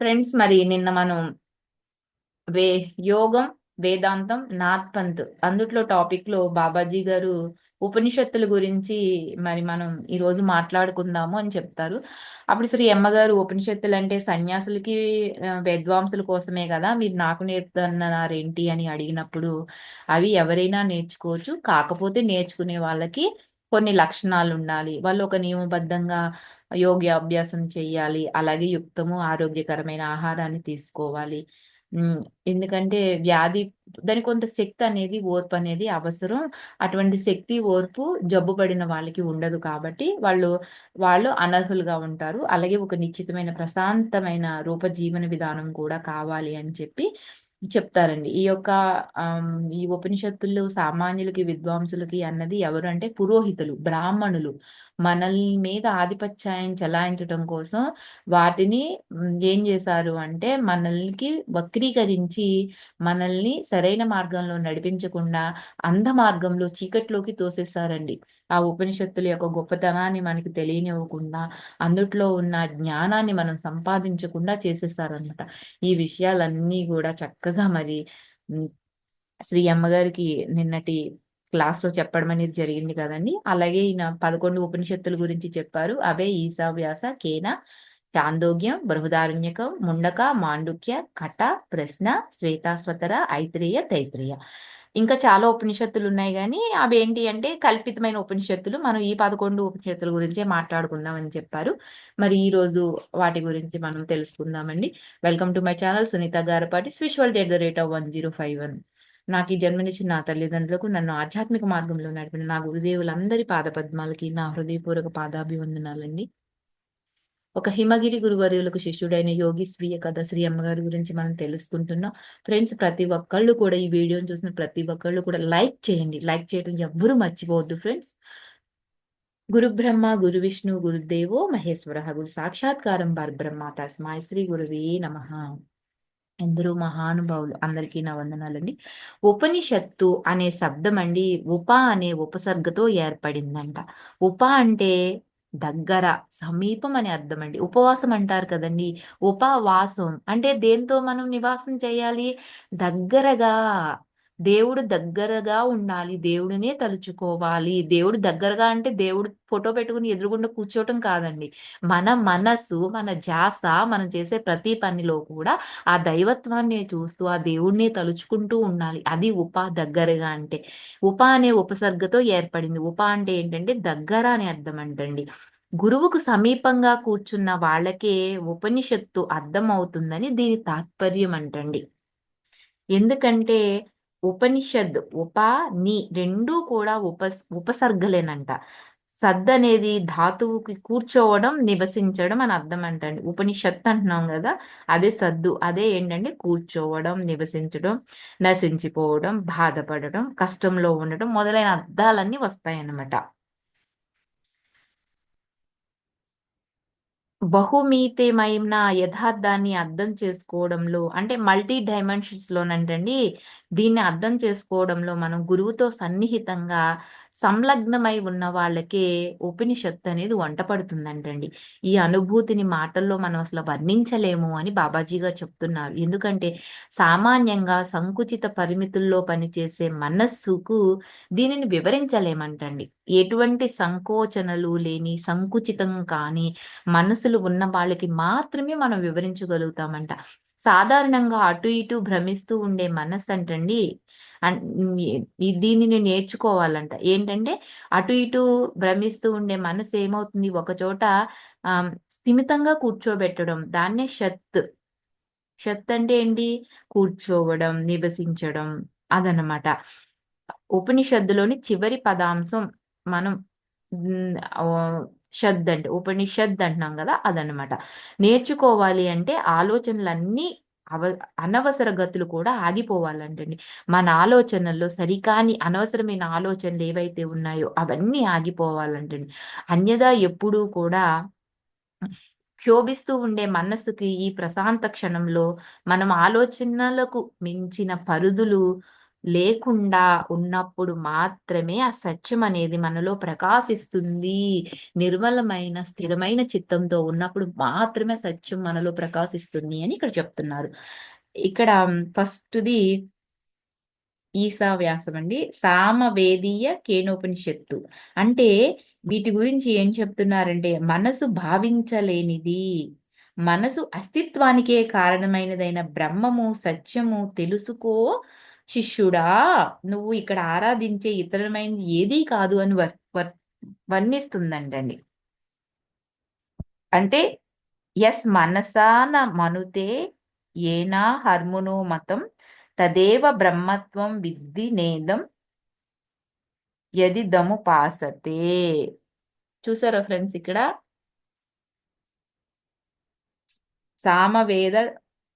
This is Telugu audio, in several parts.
ఫ్రెండ్స్ మరి నిన్న మనం వే యోగం వేదాంతం నాథ్ పంత్ అందుట్లో టాపిక్లో బాబాజీ గారు ఉపనిషత్తుల గురించి మరి మనం ఈ రోజు మాట్లాడుకుందాము అని చెప్తారు. అప్పుడు శ్రీ అమ్మగారు ఉపనిషత్తులు అంటే సన్యాసులకి విద్వాంసుల కోసమే కదా మీరు నాకు నేర్పుతున్నారేంటి అని అడిగినప్పుడు అవి ఎవరైనా నేర్చుకోవచ్చు. కాకపోతే నేర్చుకునే వాళ్ళకి కొన్ని లక్షణాలు ఉండాలి వాళ్ళు ఒక నియమబద్ధంగా యోగ్యాభ్యాసం చేయాలి అలాగే యుక్తము ఆరోగ్యకరమైన ఆహారాన్ని తీసుకోవాలి. ఎందుకంటే వ్యాధి దాని కొంత శక్తి అనేది ఓర్పు అనేది అవసరం. అటువంటి శక్తి ఓర్పు జబ్బు పడిన వాళ్ళకి ఉండదు కాబట్టి వాళ్ళు వాళ్ళు అనర్హులుగా ఉంటారు. అలాగే ఒక నిశ్చితమైన ప్రశాంతమైన రూప జీవన విధానం కూడా కావాలి అని చెప్పి చెప్తారండి. ఈ యొక్క ఈ ఉపనిషత్తులు సామాన్యులకి విద్వాంసులకి అన్నది ఎవరు అంటే పురోహితులు బ్రాహ్మణులు. మనల్ మీద ఆధిపత్యాయం చెలాయించడం కోసం వాటిని ఏం చేశారు అంటే మనల్ని వక్రీకరించి మనల్ని సరైన మార్గంలో నడిపించకుండా అంధ మార్గంలో చీకట్లోకి తోసేశారండి. ఆ ఉపనిషత్తుల యొక్క గొప్పతనాన్ని మనకి తెలియనివ్వకుండా అందుట్లో ఉన్న జ్ఞానాన్ని మనం సంపాదించకుండా చేసేసారనమాట ఈ విషయాలన్నీ కూడా చక్కగా మరి శ్రీ అమ్మగారికి నిన్నటి క్లాస్లో చెప్పడం అనేది జరిగింది కదండి. అలాగే ఈయన పదకొండు ఉపనిషత్తుల గురించి చెప్పారు. అవే ఈశావ్యాస కేన చాందోగ్యం బృహదారణ్యకం ముండక మాండుక్య కట ప్రశ్న శ్వేతాస్వతర ఐత్రేయ తైత్రేయ. ఇంకా చాలా ఉపనిషత్తులు ఉన్నాయి కానీ అవి ఏంటి అంటే కల్పితమైన ఉపనిషత్తులు. మనం ఈ పదకొండు ఉపనిషత్తుల గురించే మాట్లాడుకుందాం అని చెప్పారు. మరి ఈ రోజు వాటి గురించి మనం తెలుసుకుందామండి. Welcome to my channel Sunitha Garapati స్విచువల్ at the rate of one zero five one. నాకు ఈ జన్మనిచ్చిన నా తల్లిదండ్రులకు నన్ను ఆధ్యాత్మిక మార్గంలో నడిపిన నా గురుదేవులందరి పాదపద్మాలకి నా హృదయపూర్వక పాదాభివందనాలండి. ఒక హిమగిరి గురువర్యులకు శిష్యుడైన యోగి స్వీయ కథ శ్రీ అమ్మగారి గురించి మనం తెలుసుకుంటున్నాం. ఫ్రెండ్స్ ప్రతి ఒక్కళ్ళు కూడా ఈ వీడియోని చూసిన ప్రతి ఒక్కళ్ళు కూడా లైక్ చేయండి. లైక్ చేయడం ఎవ్వరూ మర్చిపోవద్దు ఫ్రెండ్స్. గురు బ్రహ్మ గురు విష్ణు గురుదేవో మహేశ్వర. గురు సాక్షాత్కారం పరబ్రహ్మ తస్మాయ శ్రీ గురువే నమ. ఎందరో మహానుభావులు అందరికీ నా వందనాలండి. ఉపనిషత్తు అనే శబ్దం అండి ఉప అనే ఉపసర్గతో ఏర్పడిందంట. ఉప అంటే దగ్గర సమీపం అని అర్థం అండి ఉపవాసం అంటారు కదండి. ఉపవాసం అంటే దేంతో మనం నివాసం చేయాలి? దగ్గరగా దేవుడు దగ్గరగా ఉండాలి దేవుడినే తలుచుకోవాలి. దేవుడు దగ్గరగా అంటే దేవుడు ఫోటో పెట్టుకుని ఎదురుగుండా కూర్చోవటం కాదండి. మన మనసు మన జాస మనం చేసే ప్రతి పనిలో కూడా ఆ దైవత్వాన్ని చూస్తూ ఆ దేవుడిని తలుచుకుంటూ ఉండాలి. అది ఉప దగ్గరగా అంటే. ఉప అనే ఉపసర్గతో ఏర్పడింది. ఉప అంటే ఏంటంటే దగ్గర అని అర్థం అంటండి. గురువుకు సమీపంగా కూర్చున్న వాళ్ళకే ఉపనిషత్తు అర్థం అవుతుందని దీని తాత్పర్యం అంటండి. ఎందుకంటే ఉపనిషద్ ఉప ని రెండూ కూడా ఉప ఉపసర్గలేనంట. సద్ అనేది ధాతువుకి కూర్చోవడం నివసించడం అని అర్థం అంటండి. ఉపనిషత్ అంటున్నాం కదా అదే సద్దు అదే ఏంటంటే కూర్చోవడం నివసించడం నశించిపోవడం బాధపడడం కష్టంలో ఉండడం మొదలైన అర్థాలన్నీ వస్తాయన్నమాట. బహుమితమైన యథార్థాన్ని అర్థం చేసుకోవడంలో అంటే మల్టీ డైమెన్షన్స్లోనంటండి దీన్ని అర్థం చేసుకోవడంలో మనం గురువుతో సన్నిహితంగా సంలగ్నమై ఉన్న వాళ్ళకే ఉపనిషత్తు అనేది వంట పడుతుందంటండి. ఈ అనుభూతిని మాటల్లో మనం అసలు వర్ణించలేము అని బాబాజీ గారు చెప్తున్నారు. ఎందుకంటే సామాన్యంగా సంకుచిత పరిమితుల్లో పనిచేసే మనస్సుకు దీనిని వివరించలేమంటండి. ఎటువంటి సంకోచనలు లేని సంకుచితం కాని మనసులు ఉన్న వాళ్ళకి మాత్రమే మనం వివరించగలుగుతామంట. సాధారణంగా అటు ఇటు భ్రమిస్తూ ఉండే మనస్సు అంటండి దీన్ని నేను దీనిని నేర్చుకోవాలంట. ఏంటంటే అటు ఇటు భ్రమిస్తూ ఉండే మనసు ఏమవుతుంది ఒకచోట స్థిమితంగా కూర్చోబెట్టడం దాన్నే షత్. షత్ అంటే ఏంటి? కూర్చోవడం నివసించడం అదనమాట ఉపనిషద్దులోని చివరి పదాంశం మనం షద్ అంటే ఉపనిషద్ అంటున్నాం కదా అదనమాట నేర్చుకోవాలి అంటే ఆలోచనలన్నీ అవ అనవసర గతులు కూడా ఆగిపోవాలంటండి. మన ఆలోచనల్లో సరికాని అనవసరమైన ఆలోచనలు ఏవైతే ఉన్నాయో అవన్నీ ఆగిపోవాలంటండి. అన్యదా ఎప్పుడూ కూడా క్షోభిస్తూ ఉండే మనస్సుకి ఈ ప్రశాంత క్షణంలో మనం ఆలోచనలకు మించిన పరుదులు లేకుండా ఉన్నప్పుడు మాత్రమే ఆ సత్యం అనేది మనలో ప్రకాశిస్తుంది. నిర్మలమైన స్థిరమైన చిత్తంతో ఉన్నప్పుడు మాత్రమే సత్యం మనలో ప్రకాశిస్తుంది అని ఇక్కడ చెప్తున్నారు. ఇక్కడ ఫస్ట్ది ఈసా వ్యాసం అండి సామవేదీయ కేనోపనిషత్తు. అంటే వీటి గురించి ఏం చెప్తున్నారంటే మనసు భావించలేనిది. మనసు అస్తిత్వానికే కారణమైనదైన బ్రహ్మము సత్యము తెలుసుకో శిష్యుడా నువ్వు ఇక్కడ ఆరాధించే ఇతరమైనది ఏదీ కాదు అని వర్ వర్ వర్ణిస్తుందంటండి. అంటే ఎస్ మనసాన మనుతే ఏనా హర్మునో మతం తదేవ బ్రహ్మత్వం విద్ధి నేదం యది దము పాసతే. చూసారా ఫ్రెండ్స్ ఇక్కడ? సామవేద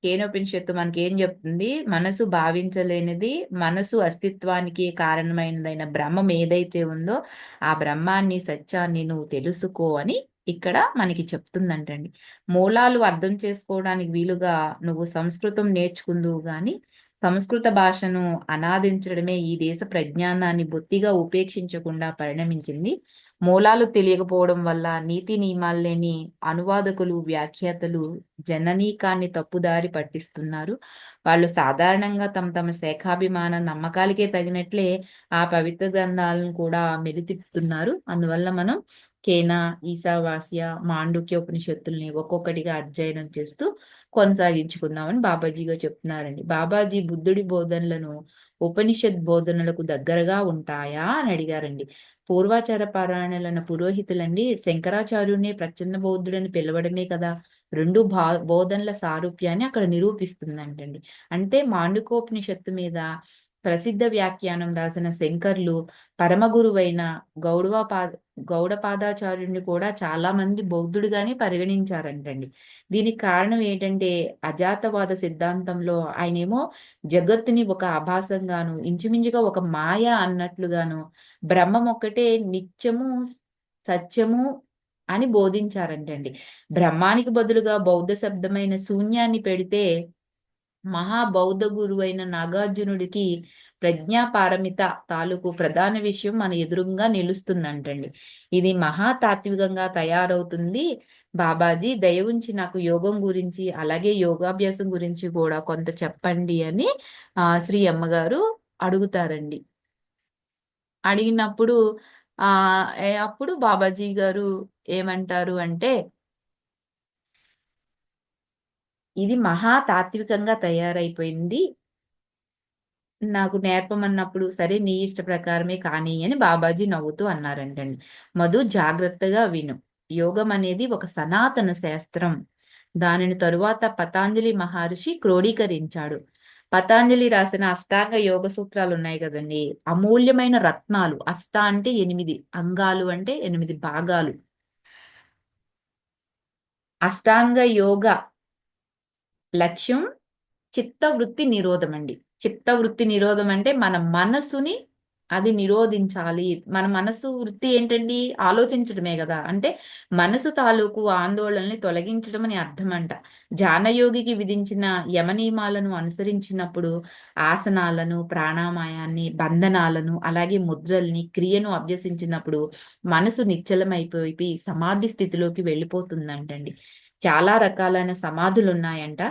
కేనోపనిషత్తు మనకి ఏం చెప్తుంది? మనసు భావించలేనిది మనసు అస్తిత్వానికి కారణమైనదైన బ్రహ్మం ఏదైతే ఉందో ఆ బ్రహ్మాన్ని సత్యాన్ని నువ్వు తెలుసుకో అని ఇక్కడ మనకి చెప్తుందంటండి. మూలాలు అర్థం చేసుకోవడానికి వీలుగా నువ్వు సంస్కృతం నేర్చుకుందువు గాని సంస్కృత భాషను అనాదించడమే ఈ దేశ ప్రజ్ఞానాన్ని బొత్తిగా ఉపేక్షించకుండా పరిణమించింది. మూలాలు తెలియకపోవడం వల్ల నీతి నియమాలు లేని అనువాదకులు వ్యాఖ్యాతలు జననీకాన్ని తప్పుదారి పట్టిస్తున్నారు. వాళ్ళు సాధారణంగా తమ తమ శాఖాభిమాన నమ్మకాలకే తగినట్లే ఆ పవిత్ర గ్రంథాలను కూడా మెలితిప్పుతున్నారు అందువల్ల మనం కేనా ఈశావాస్య మాండుక్య ఉపనిషత్తుల్ని ఒక్కొక్కటిగా అధ్యయనం చేస్తూ కొనసాగించుకుందామని బాబాజీగా చెప్తున్నారండి. బాబాజీ బుద్ధుడి బోధనలను ఉపనిషత్ బోధనలకు దగ్గరగా ఉంటాయా అని అడిగారండి. పూర్వాచార పారాయణలైన పురోహితులండి శంకరాచార్యుని ప్రచ్ఛన్న బౌద్ధుడని పిలవడమే కదా రెండు భా బోధనల సారూప్యాన్ని అక్కడ నిరూపిస్తుందంటండి. అంటే మాండుకోపనిషత్తు మీద ప్రసిద్ధ వ్యాఖ్యానం రాసిన శంకర్లు పరమగురువైన గౌడవపా గౌడపాదాచార్యుడిని కూడా చాలా మంది బౌద్ధుడిగానే పరిగణించారంటండి. దీనికి కారణం ఏంటంటే అజాతవాద సిద్ధాంతంలో ఆయనేమో జగత్తుని ఒక ఆభాసంగాను ఇంచుమించుగా ఒక మాయ అన్నట్లుగాను బ్రహ్మం ఒక్కటే నిత్యము సత్యము అని బోధించారంటండి. బ్రహ్మానికి బదులుగా బౌద్ధ శబ్దమైన శూన్యాన్ని పెడితే మహాబౌద్ధ గురువైన నాగార్జునుడికి ప్రజ్ఞాపారమిత తాలూకు ప్రధాన విషయం మన ఎదురుగా నిలుస్తుందంటండి. ఇది మహా తాత్వికంగా తయారవుతుంది. బాబాజీ దయ ఉంచి నాకు యోగం గురించి అలాగే యోగాభ్యాసం గురించి కూడా కొంత చెప్పండి అని ఆ శ్రీ అమ్మగారు అడుగుతారండి. అడిగినప్పుడు ఆ అప్పుడు బాబాజీ గారు ఏమంటారు అంటే ఇది మహా తాత్వికంగా తయారైపోయింది. నాకు నేర్పమన్నప్పుడు సరే నీ ఇష్ట ప్రకారమే కానీ అని బాబాజీ నవ్వుతూ అన్నారంటండి. మధు జాగ్రత్తగా విను. యోగం అనేది ఒక సనాతన శాస్త్రం. దానిని తరువాత పతాంజలి మహర్షి క్రోడీకరించాడు. పతాంజలి రాసిన అష్టాంగ యోగ సూత్రాలు ఉన్నాయి కదండి. అమూల్యమైన రత్నాలు. అష్ట అంటే ఎనిమిది. అంగాలు అంటే ఎనిమిది భాగాలు. అష్టాంగ యోగ లక్ష్యం చిత్తవృత్తి నిరోధం అండి. చిత్తవృత్తి నిరోధం అంటే మన మనసుని అది నిరోధించాలి. మన మనసు వృత్తి ఏంటండి? ఆలోచించడమే కదా. అంటే మనసు తాలూకు ఆందోళనని తొలగించడం అని అర్థం అంట జానయోగికి విధించిన యమనియమాలను అనుసరించినప్పుడు ఆసనాలను ప్రాణామాయాన్ని బంధనాలను అలాగే ముద్రల్ని క్రియను అభ్యసించినప్పుడు మనసు నిశ్చలమైపోయి సమాధి స్థితిలోకి వెళ్ళిపోతుందంటండి. చాలా రకాలైన సమాధులు ఉన్నాయంట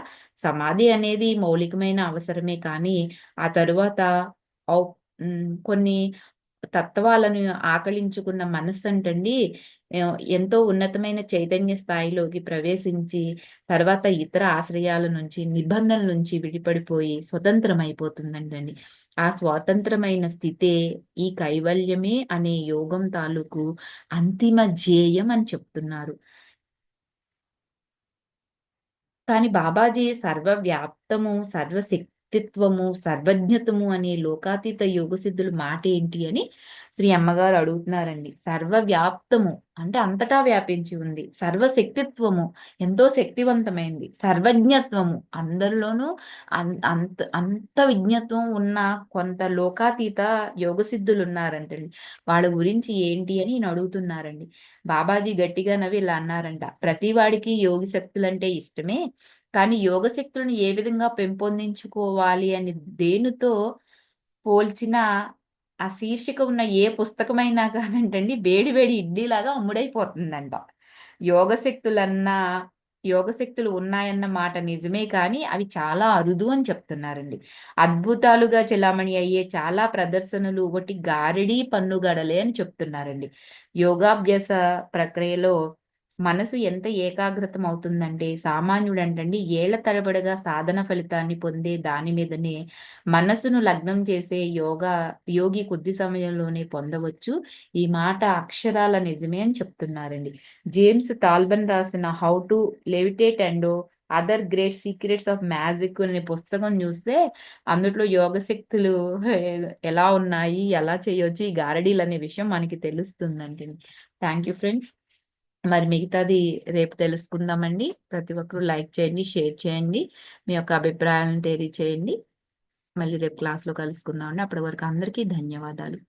సమాధి అనేది మౌలికమైన అవసరమే కానీ ఆ తరువాత కొన్ని తత్వాలను ఆకలించుకున్న మనస్సు అంటండి ఎంతో ఉన్నతమైన చైతన్య స్థాయిలోకి ప్రవేశించి తర్వాత ఇతర ఆశ్రయాల నుంచి నిబంధనల నుంచి విడిపడిపోయి స్వతంత్రం అయిపోతుందండి ఆ స్వాతంత్రమైన స్థితే ఈ కైవల్యమే అనే యోగం తాలూకు అంతిమ ధ్యేయం అని చెప్తున్నారు. కానీ బాబాజీ సర్వవ్యాప్తము వ్యక్తిత్వము సర్వజ్ఞతము అనే లోకాతీత యోగ సిద్ధులు మాట ఏంటి అని శ్రీ అమ్మగారు అడుగుతున్నారండి. సర్వవ్యాప్తము అంటే అంతటా వ్యాపించి ఉంది. సర్వశక్తిత్వము ఎంతో శక్తివంతమైంది. సర్వజ్ఞత్వము అందరిలోనూ అంత అంత విజ్ఞత్వం ఉన్న కొంత లోకాతీత యోగ సిద్ధులు ఉన్నారంటండి. వాళ్ళ గురించి ఏంటి అని నేను అడుగుతున్నారండి. బాబాజీ గట్టిగా నవ్వి ఇలా అన్నారంట. ప్రతి వాడికి యోగ శక్తులంటే ఇష్టమే. కానీ యోగ శక్తులను ఏ విధంగా పెంపొందించుకోవాలి అని దేనితో పోల్చినా ఆ శీర్షిక ఉన్న ఏ పుస్తకమైనా కానంటండి వేడి వేడి ఇడ్లీలాగా అమ్ముడైపోతుందంట యోగ యోగశక్తులు యోగ శక్తులు ఉన్నాయన్న మాట నిజమే కానీ అవి చాలా అరుదు అని చెప్తున్నారండి. అద్భుతాలుగా చెలామణి అయ్యే చాలా ప్రదర్శనలు ఒకటి గారడి పన్నుగడలే అని చెప్తున్నారండి. యోగాభ్యాస ప్రక్రియలో మనసు ఎంత ఏకాగ్రతం అవుతుందంటే సామాన్యుడంటండి ఏళ్ళ తరబడిగా సాధన ఫలితాన్ని పొందే దాని మీదనే మనసును లగ్నం చేసే యోగా యోగి కొద్ది సమయంలోనే పొందవచ్చు. ఈ మాట అక్షరాల నిజమే అని చెప్తున్నారండి. జేమ్స్ టాల్బన్ రాసిన how to levitate and other great secrets of magic అనే పుస్తకం చూస్తే అందులో యోగ శక్తులు ఎలా ఉన్నాయి ఎలా చేయొచ్చు ఈ గారడీలు అనే విషయం మనకి తెలుస్తుందండి థ్యాంక్ యూ ఫ్రెండ్స్. మరి మిగతాది రేపు తెలుసుకుందామండి. ప్రతి ఒక్కరూ లైక్ చేయండి షేర్ చేయండి మీ యొక్క అభిప్రాయాలను తెలియచేయండి. మళ్ళీ రేపు క్లాస్లో కలుసుకుందామండి. అప్పటి వరకు అందరికీ ధన్యవాదాలు.